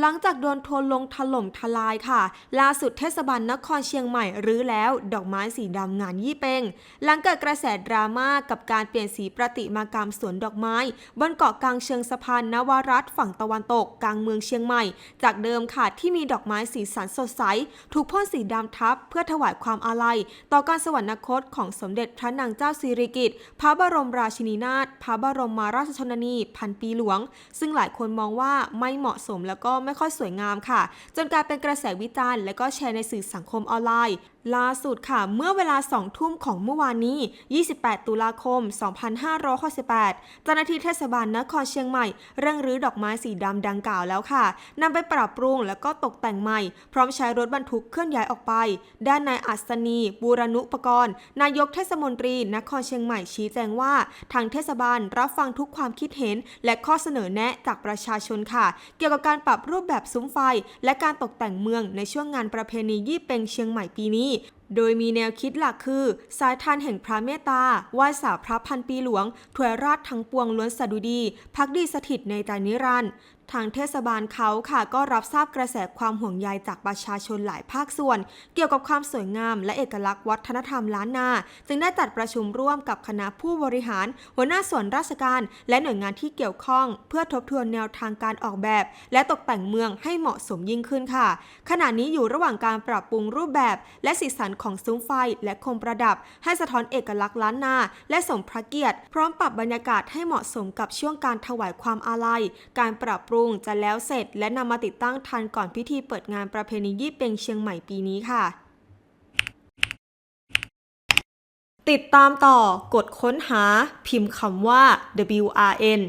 หลังจากโดนทวร์ลงถล่มทลายค่ะ ล่าสุดเทศบาลนครเชียงใหม่รื้อแล้ว ดอกไม้สีดำงานยี่เปงหลังเกิดกระแสดราม่ากับการเปลี่ยนสีประติมากรรมสวนดอกไม้ บนเกาะกลางเชิงสะพานนวรัตฝั่งตะวันตกกลางเมืองเชียงใหม่ จากเดิมค่ะที่มีดอกไม้สีสันสดใส ถูกพ่นสีดำทับ เพื่อถวายความอาลัย ต่อการสวรรคตของสมเด็จพระนางเจ้าสิริกิติ์พระบรมราชินีนาถพระบรมราชชนนี พันปีหลวง ซึ่งหลายคนมองว่าไม่เหมาะสมแล้วก็ไม่ค่อยสวยงามค่ะ จนกลายเป็นกระแสวิจารณ์ และก็แชร์ในสื่อสังคมออนไลน์ ล่าสุดค่ะ เมื่อเวลา 2 ทุ่มของเมื่อวานนี้ 28 ตุลาคม 2568เจ้าหน้าที่เทศบาลนครเชียงใหม่ เร่งรื้อดอกไม้สีดำดังกล่าวแล้วค่ะนำไปปรับปรุงแล้วก็ตกแต่งใหม่ พร้อมใช้รถบรรทุกเคลื่อนย้ายออกไป ด้านนายอัศนี บูรณุปกรณ์ นายกเทศมนตรีนครเชียงใหม่ชี้แจงว่า ทางเทศบาลรับฟังทุกความคิดเห็น และข้อเสนอแนะจากประชาชนค่ะ เกี่ยวกับการปรับรูปแบบซุ้มไฟ และการตกแต่งเมืองในช่วงงานประเพณียี่เป็งเชียงใหม่ปีนี้ โดยมีแนวคิดหลักคือ สายทานแห่งพระเมตตาไหว้สาพระพันปีหลวงถวยราชทั้งปวงล้วนสดุดี พักดีสถิตในใจนิรันดร์ทางเทศบาลเขาค่ะก็รับทราบกระแสความห่วงใยจากประชาชนหลายภาคส่วน เกี่ยวกับความสวยงาม และเอกลักษณ์วัฒนธรรมล้านนา จึงได้จัดประชุมร่วมกับคณะผู้บริหาร หัวหน้าส่วนราชการ และหน่วยงานที่เกี่ยวข้อง เพื่อทบทวนแนวทางการออกแบบ และตกแต่งเมืองให้เหมาะสมยิ่งขึ้นค่ะ ขณะนี้อยู่ระหว่างการปรับปรุงรูปแบบ และสีสันของซุ้มไฟและโคมประดับ ให้สะท้อนเอกลักษณ์ล้านนา และสมพระเกียรติ พร้อมปรับบรรยากาศให้เหมาะสมกับช่วงการถวายความอาลัย การปรับปรุงจะแล้วเสร็จ และนำมาติดตั้งทันก่อนพิธีเปิดงานประเพณียี่เปงเชียงใหม่ปีนี้ค่ะติดตามต่อกดค้นหาพิมพ์คำว่า WRN